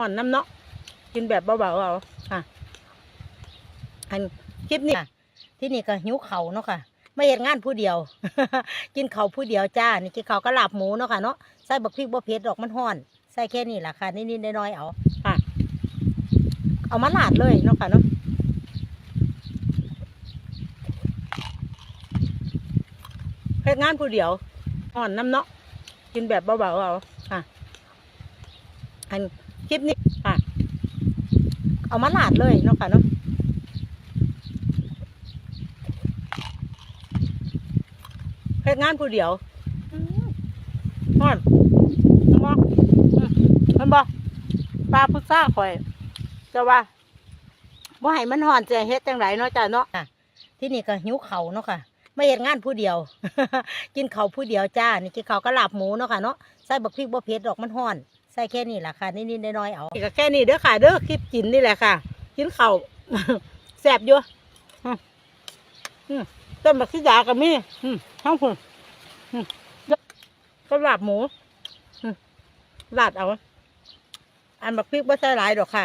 อ่อนน้ำเนาะกินแบบเบาๆเอาค่ะอันคลิปนี้ค่ะที่นี่ก็หิวเขาเนาะค่ะไม่เห็นงานผู้เดียว กินเขาผู้เดียวจ้า นี่กินเขาก็ลาบหมูเนาะค่ะเนาะใส่บักพริกบักเผ็ดดอกมันห้อน ใส่แค่นี้แหละค่ะนิดๆน้อยๆเอาค่ะ เอามาลาดเลยเนาะค่ะเนาะเฮ็ดงานผู้เดียวอ่อนน้ำเนาะกินแบบเบาๆเอาค่ะ อัน คลิปนี้ค่ะ เอามาลาดเลยเนาะค่ะเนาะเฮ็ดงานผู้เดียวอ่อนมอมันบอกปลาพุทราข่อยจะว่าบ่ให้มันห่อนจะเฮ็ดจังไรเนาะจ้ะเนาะที่นี่ก็หิวเขาเนาะค่ะไม่เห็นงานผู้เดียว กินเขาผู้เดียวจ้า นี่กินเขาก็ลาบหมูเนาะค่ะเนาะใส่บักพริกบักเผ็ดดอกมันห้อน ใส่แค่นี้แหละค่ะนิดๆน้อยๆเอาก็แค่นี้เด้อค่ะเด้อคลิปกินนี่แหละค่ะ กินเข้าแซ่บอยู่อืมอืมต้นบักซีดากับมีอืมทั้งคนอืมก็ลาบหมูลาดเอา อันบักพริกบ่ใส่หลายดอกค่ะ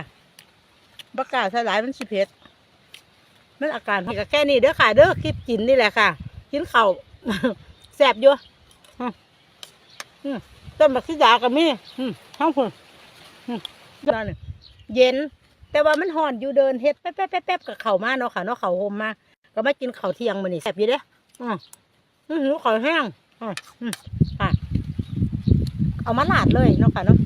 บักกล้าใส่หลายมันสิเผ็ดมันอาการก็แค่นี้เด้อค่ะเด้อคลิปกินนี่แหละค่ะ กินเข้าแซ่บอยู่อืมอืม ต้นบักซีดากับมีอืมทั้งคนอืมนั่นเย็น แต่ว่ามันห่อนอยู่เดินเฮ็ดแป๊บแป๊บแป๊บกับเข่ามาเนาะค่ะเนาะเข่าโฮมมาก็มากินเข้าเที่ยงมื้อนี้แซ่บอยู่เด้ออืออือหิวข้าแห้งอือค่ะ เอามาลาดเลยเนาะค่ะเนาะ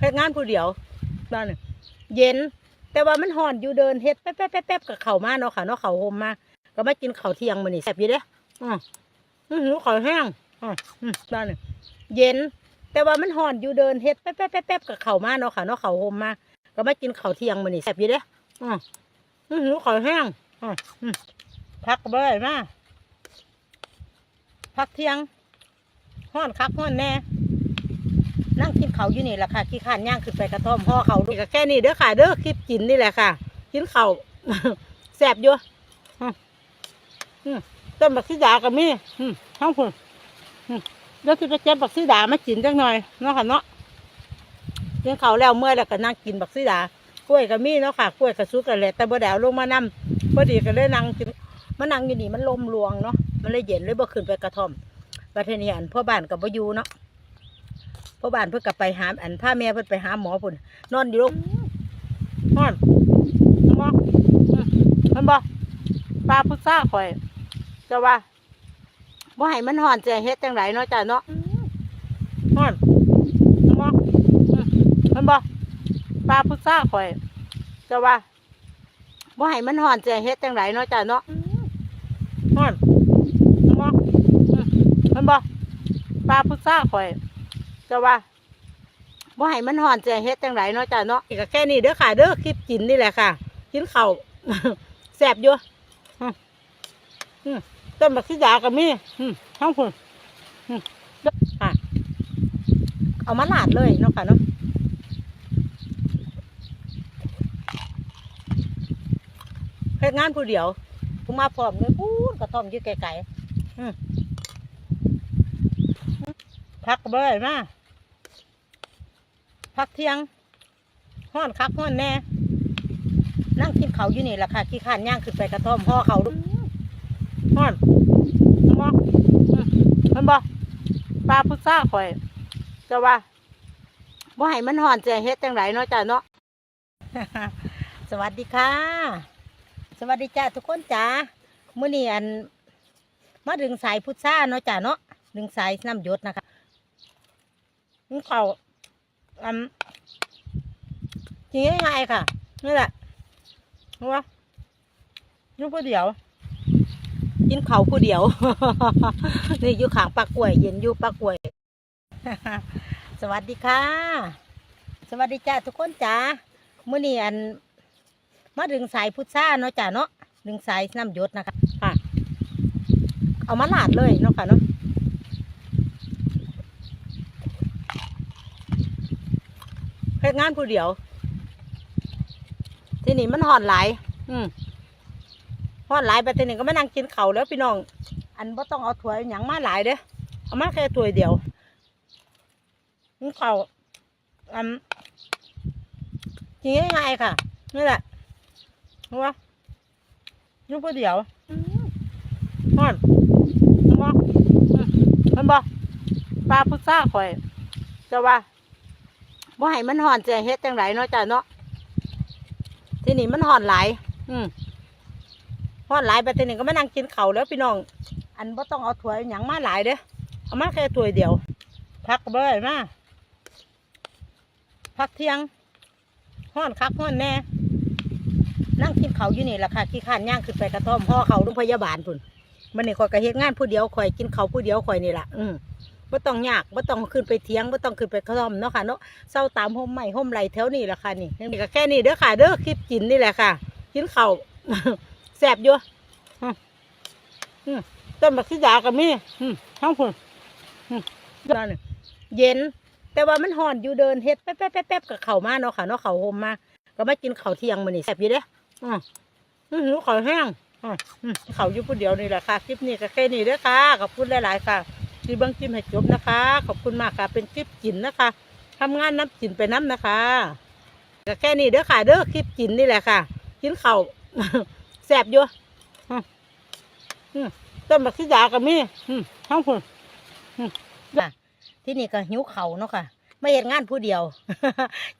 เฮ็ดงานผู้เดียวนั่นเย็น แต่ว่ามันห่อนอยู่เดินเฮ็ดแป๊บแป๊บแป๊บกับเข่ามาเนาะค่ะเนาะเข่าโฮมมา ก็ไมากินข้าวเที่ยงมื้อนี้แซ่บอยู่เด้ออืออือหิวข้าวแห้งอืออืมนั่นน่ะเย็น แต่ว่ามันห่อนอยู่เดินเฮ็ดแป๊บแป๊บแป๊บแป๊บกับข้าวมาเนาะค่ะเนาะข้าวโฮมมาก็ไมากินข้าวเที่ยงมื้อนี้แซ่บอยู่เด้ออืออือหิวข้าวแห้งอืมพักก็บ่ได้มาพักเที่ยงฮ้อนคักฮ้อนแน่นั่งกินข้าวอยู่นี่แหละค่ะขี้ข้านย่างขึ้นไปกระท่อมห่อเขาดูก็แค่นี้เด้อค่ะเด้อคลิปกินนี่แหละค่ะ กินข้าวแซ่บอยู่ ต้นบักซีดากับมีอืมทั้งคนอืมแล้วที่ไปเก็บบักซีดามากินจังหน่อยเนาะค่ะเนาะกินเขาแล้วเมื่อแล้วก็นั่งกินบักซีดากล้วยกับมีเนาะค่ะกล้วยกับซุกกันแหละแต่บ่ได้เอาลงมานำพอดีก็เลยนั่งกินมานั่งอยู่นี่มันลมรวงเนาะมันเลยเย็นเลยบ่ขึ้นไปกระท่อมประเทศนี้อันพ่อบ้านกับบ่อยู่เนาะพ่อบ้านเพิ่นก็ไปหาอันพาแม่เพิ่นไปหาหมอพุ่นนอนอยู่โรงนอนหมอมันบ่ปลาพุทราข่อย จะว่าบ่ให้มันห่อนจะเฮ็ดจังไรเนาะจ้ะเนาะห่อนมออืมมันบ่ปลาพุทราข่อยจะว่าบ่ให้มันห่อนจะเฮ็ดจังไรเนาะจ้ะเนาะห่อนมออืมมันบ่ปลาพุทราข่อยจะว่าบ่ให้มันห่อนจะเฮ็ดจังไรเนาะจ้ะเนาะก็แค่นี้เด้อค่ะเด้อคลิปกินนี่แหละค่ะกินข้าวแซ่บอยู่ ต้นบักซีดากับมีอืมทั้งคนอืมค่ะ เอามาหลาดเลยเนาะค่ะเนาะเฮ็ดงานผู้เดียวผมมาพร้อมเลยพูดกระท่อมยืดไกลๆพักก็บ่ได้มาพักเที่ยงห้อนคักห้อนแน่ นั่งกินเขาอยู่นี่แหละค่ะขี้ข้านย่างขึ้นไปกระท่อมห่อเขาดูฮอ นมออืมมันบ่ปลาพุทราข่อยจะว่าบ่ให้มันห่อนจะเฮ็ดจังไรเนาะจ้ะเนาะสวัสดีค่ะ สวัสดีจ้าทุกคนจ้ามื้อนี้อันมาดึงสายพุทราเนาะจ้ะเนาะดึงสายน้ำหยดนะคะนี่เขาอันกินง่ายๆค่ะนี่แหละรู้ปะอยุ่ผู้เดียว กินเขาผู้เดียว นี่อยู่ขางปลากล้วย เย็นอยู่ปลากล้วย สวัสดีค่ะ สวัสดีจ้าทุกคนจ้ามื้อนี้อันมาดึงสายพุทราเนาะจ้าเนาะดึงสายน้ำยดนะคะค่ะ เอามาลาดเลยเนาะค่ะเนาะเฮ็ดงานผู้เดียว ที่นี่มันห่อนหลาย อืม พอดหลายไปทีหนึ่งก็มานั่งกินเข่าแล้วพี่น้อง อันบ่ต้องเอาถ้วยหยังมาหลายเด้อเอามาแค่ถ้วยเดียวนี่เขาอันกินง่ายๆค่ะนี่แหละรู้ปะยุ่งผู้เดียวฮอนเห็นบอืมเห็นบ่ปลาพุทราข่อยจะว่าบ่ให้มันห่อนจะเฮ็ดจังไรเนาะจ้ะเนาะที่นี้มันห่อนหลาย อืม ห่อนหลายไปทีนี้ก็มานั่งกินเข้าแล้วพี่น้อง อันบ่ต้องเอาถ้วยหยังมาหลายเด้อเอามาแค่ถ้วยเดียว พักก็บ่ได้มาพักเที่ยงห้อนคักห้อนแน่นั่งกินเขาอยู่นี่แหละค่ะขี้ข้านย่างขึ้นไปกระท่อมห่อเขาโรงพยาบาลพุ่นมันนี่ข่อยก็เฮ็ดงานผู้เดียวข่อยกินเขาผู้เดียวข่อยนี่แหละอืมบ่ต้องยากบ่ต้องขึ้นไปเที่ยงบ่ต้องขึ้นไปกระท่อมเนาะค่ะเนาะเศร้าตามห่มไม้ห่มไรแถวนี้แหละค่ะนี่นี่ก็แค่นี้เด้อค่ะเด้อคลิปกินนี่แหละค่ะ กินเข้า แซ่บอยู่อืมอืมต้นบักซีดากับมีอืมทั้งพุ่นอืมเย็น แต่ว่ามันห่อนอยู่เดินเฮ็ดแป๊บแป๊บแป๊บกับเข่ามาเนาะค่ะเนาะเข่าโฮมมา ก็มากินเข้าเที่ยงมื้อนี้แซ่บอยู่เด้อืมอืมหิวข้าแห้งอืมอืมข้าอยู่ผู้เดียวนี่แหละค่ะคลิปนี้ก็แค่นี้เด้อค่ะขอบคุณหลายๆค่ะที่เบิ่งคลิปให้จบนะคะ ขอบคุณมากค่ะเป็นคลิปกินนะคะทำงานน้ำกินไปน้ำนะคะก็แค่นี้เด้อค่ะเด้อคลิปกินนี่แหละค่ะ กินเข้า แซ่บอยู่อืมอืมต้นบักซีดากับมีอืมทั้งพุ่นอืมจ้ะที่นี่ก็หิวเขาวเนาะค่ะไม่เห็นงานผู้เดียว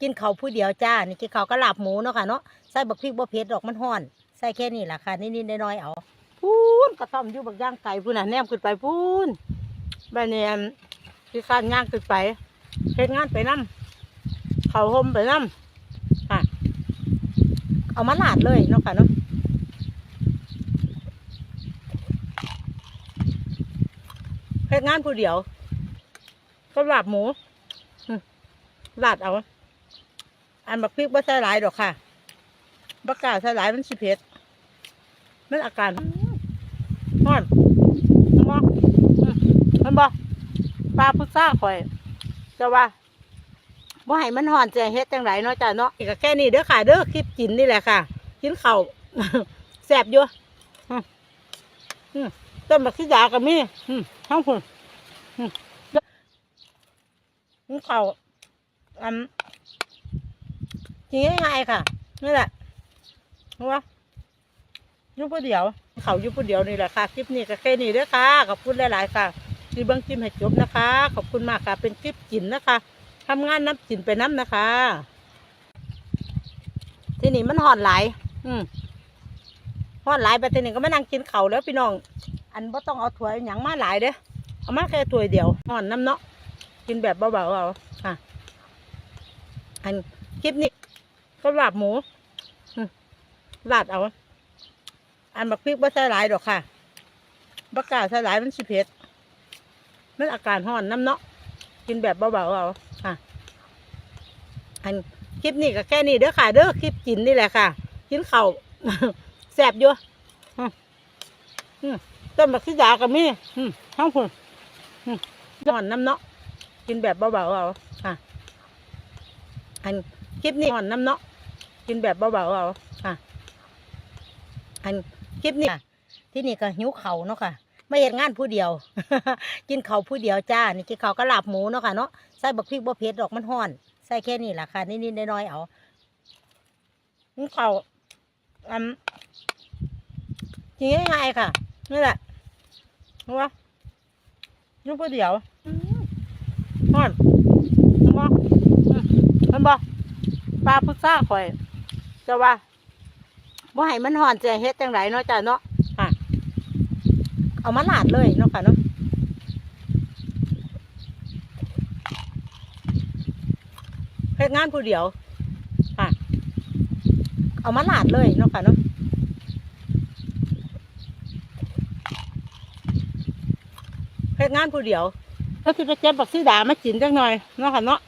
กินเขาวผู้เดียวจ้า นี่กินเขาวก็ลาบหมูเนาะค่ะเนาะใส่บักพริกบักเผ็ดดอกมันห้อน ใส่แค่นี้แหละค่ะนิดๆน้อยๆเอาพูนกระท่อมอยู่บักย่างไก่พูนน่ะแนมขึ้นไปพูนบ้านเนี่ยที่ข้านย่างขึ้นไปเฮ็ดงานไปน้ำเขาห่มไปน้ำค่ะ เอามาลาดเลยเนาะค่ะเนาะ ฮ็ดงานผู้เดียว ก็ลาบหมูอืมลาดเอา อันบักพริกบ่ใส่หลายดอกค่ะบักกาใส่หลายมันสิเผ็ดมันอาการฮอนเห็นบอืมเห็นบ่ปลาพุทราข่อยจะว่าบ่ให้มันห่อนจะเฮ็ดจังไรเนาะจ้ะเนาะก็แค่นี้เด้อค่ะเด้อคลิปกินนี่แหละค่ะ กินเข้าแซ่บอยู่อืมอืม ต้นบักซีดากับมีอืมทั้งพุ่นอืมกินข้าวอันกินง่ายๆค่ะนี่แหละรู้ปะอยู่ผู้เดียว เขายู่ผู้เดียวนี่แหละค่ะคลิปนี้ก็แค่นี้ด้อค่ะขอบคุณหลาย ๆ ค่ะที่เบิ้งคลิปให้จบนะคะ ขอบคุณมากค่ะเป็นคลิปกินนะคะทำงานน้ำกินไปน้ำนะคะ ที่นี้มันห่อนหลายอืมห่อนหลายไปที่นี้ก็มานั่งกินเขาวแล้วพี่น้อง อันบ่ต้องเอาถ้วยหยังมาหลายเด้อเอามาแค่ถ้วยเดียวห่อนน้ำเนาะกินแบบเบาๆเอาค่ะ อันคลิปนี้ก็ลาบหมูอืมลาดเอา อันบักพริกบ่ใส่หลายดอกค่ะบักกล้าใส่หลายมันสิเผ็ดมันอาการห่อนน้ำเนาะกินแบบเบาๆเอาค่ะ อันคลิปนี้ก็แค่นี้เด้อค่ะเด้อคลิปกินนี่แหละค่ะ กินเข้าแซ่บอยู่อืมอืม ต้นบักซีดากับมีอืมทั้งพุ่นอืมห่อนน้ำเนาะกินแบบเบาๆเอาค่ะ อันคลิปนี้ห่อนน้ำเนาะกินแบบเบาๆเอาค่ะ อันคลิปนี้ค่ะที่นี่ก็หิวเข่าเนาะค่ะไม่เห็นงานผู้เดียว กินเขาผู้เดียวจ้า นี่กินเขาก็ลาบหมูเนาะค่ะเนาะใส่บักพริกบักเผ็ดดอกมันห้อน ใส่แค่นี้แหละค่ะนิดๆน้อยๆเอากินเขาอันกินง่ายๆค่ะนี่แหละ รู้ปะอยู่ผู้เดียวห้อนเห็นบ่อืมเห็นบ่ปลาพุทราข่อยจะว่าบ่ให้มันห่อนจะเฮ็ดจังไรเนาะจ้ะเนาะค่ะเอามาลาดเลยเนาะค่ะเนาะเฮ็ดงานผู้เดียวค่ะ เอามาลาดเลยเนาะค่ะเนาะ ฮ็ดงานผู้เดียวก็คือจะเจ็บบักซีดามากินจังหน่อยเนาะค่ะเนาะ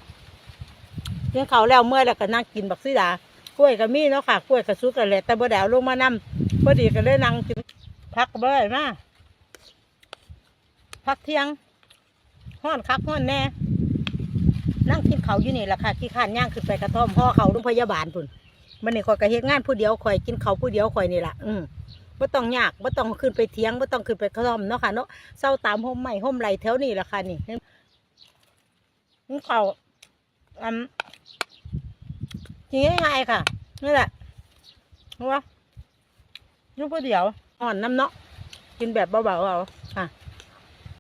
กินข้าแล้วเมื่อยแล้วก็นั่งกินบักซีดากล้วยก็มีเนาะค่ะกล้วยก็สุกแล้วแหละแต่บ่ได้เอาลงมานำพอดีก็เลยนั่งกินพักก็บ่ได้มาพักเที่ยงห้อนคักห้อนแน่นั่งกินเขาอยู่นี่แหละค่ะขี้ข้านย่างขึ้นไปกระท่อมห่อเขาโรงพยาบาลพุ่นมันนี่ข่อยก็เฮ็ดงานผู้เดียวข่อยกินเขาผู้เดียวข่อยนี่แหละอืม บ่ต้องยากบ่ต้องขึ้นไปเทียงบ่ต้องขึ้นไปกระท่อมเนาะค่ะเนาะเศร้าตามห่มใหม่ห่มไรแถวนี้แหละค่ะนี่มันเขาอันกินง่ายๆค่ะนี่แหละรู้ปะอยูผู้เดียวอ่อนน้ำเนาะกินแบบเบาๆเอาค่ะ